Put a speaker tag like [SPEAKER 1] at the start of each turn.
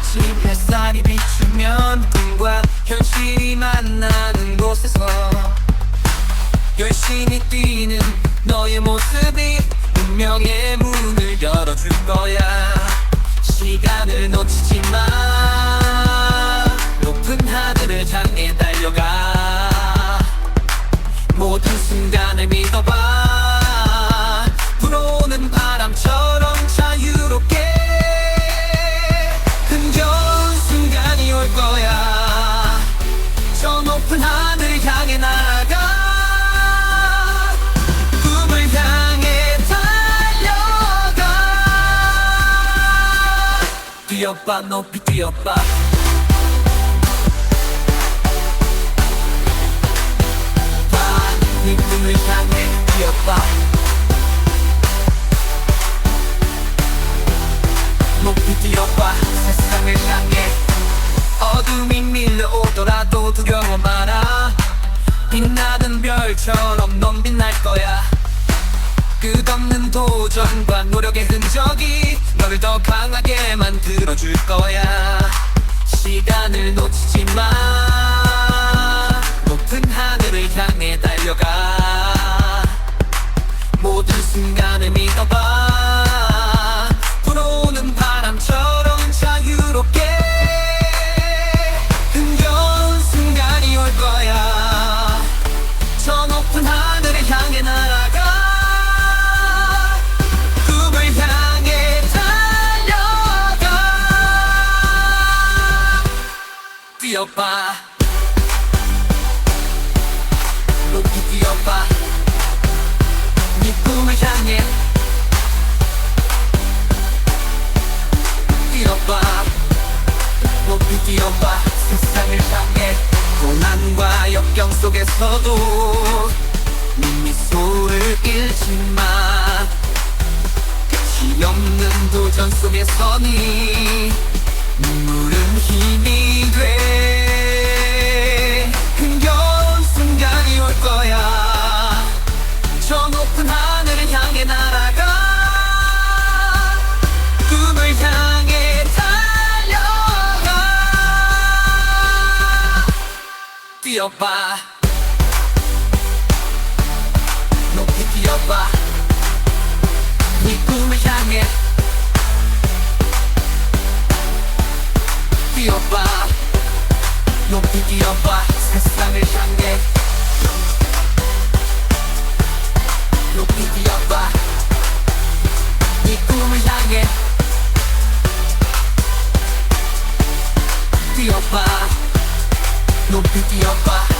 [SPEAKER 1] 아침 햇살이 비추면 꿈과 현실이 만나는 곳에서 열심히 뛰는 너의 모습이 운명의 문을 열어줄 거야. 시간을 놓치지 마. 높은 하늘을 향해 달려가 뛰어봐 높이 뛰어봐. 네 꿈을 향해 뛰어봐. 높이 뛰어봐 세상을 향해. 어둠이 밀려오더라도 두려워 마라. 빛나는 별처럼 넌 빛날 거야. 끝없는 도전과 노력의 흔적이 너를 더 강하게 만들어줄 거야. 시간을 놓치지 마. 높은 하늘을 향해 달려가 뛰어봐. 높이 뛰어봐. 네 꿈을 향해 뛰어봐. 높이 뛰어봐. 세상을 향해 고난과 역경 속에서도 네 미소를 잃지 마. 끝이 없는 도전 속에서니 눈물은 힘이 뛰어봐. 높이 뛰어봐. 네 꿈을 향해. 뛰어봐. 높이 뛰어봐. 세상을 향해 뛰어봐